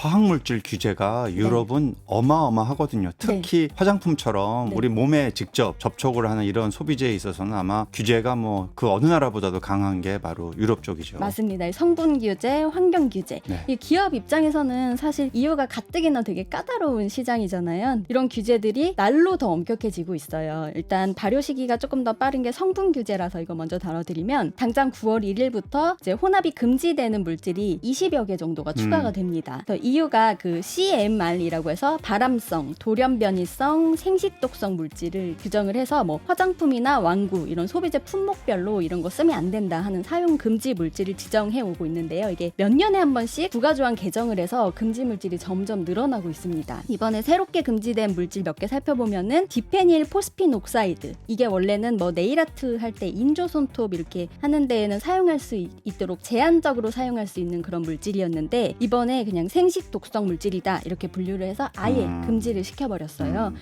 화학물질 규제가 유럽은 어마어마하거든요. 특히 화장품처럼 네. 우리 몸에 직접 접촉을 하는 이런 소비재에 있어서는 아마 규제가 뭐 그 어느 나라보다도 강한 게 바로 유럽 쪽이죠. 맞습니다. 이 성분 규제, 환경 규제. 네. 이 기업 입장에서는 사실 이유가 가뜩이나 되게 까다로운 시장이잖아요. 이런 규제들이 날로 더 엄격해지고 있어요. 일단 발효 시기가 조금 더 빠른 게 성분 규제라서 이거 먼저 다뤄드리면 당장 9월 1일부터 이제 혼합이 금지되는 물질이 20여 개 정도가 추가가 음. 됩니다. 그래서 이 유가 그 CMR이라고 해서 발암성, 돌연변이성, 생식독성 물질을 규정을 해서 뭐 화장품이나 왕구 이런 소비재 품목별로 이런 거 쓰면 안 된다 하는 사용 금지 물질을 지정해 오고 있는데요. 이게 몇 년에 한 번씩 부가조항 개정을 해서 금지 물질이 점점 늘어나고 있습니다. 이번에 새롭게 금지된 물질 몇 개 살펴보면은 디페닐 포스핀 옥사이드 이게 원래는 뭐 네일아트 할 때 인조 손톱 이렇게 하는 데에는 사용할 수 있- 있도록 제한적으로 사용할 수 있는 그런 물질이었는데 이번에 그냥 생식 독성 물질이다 이렇게 분류를 해서 아예 음. 금지를 시켜버렸어요. 음.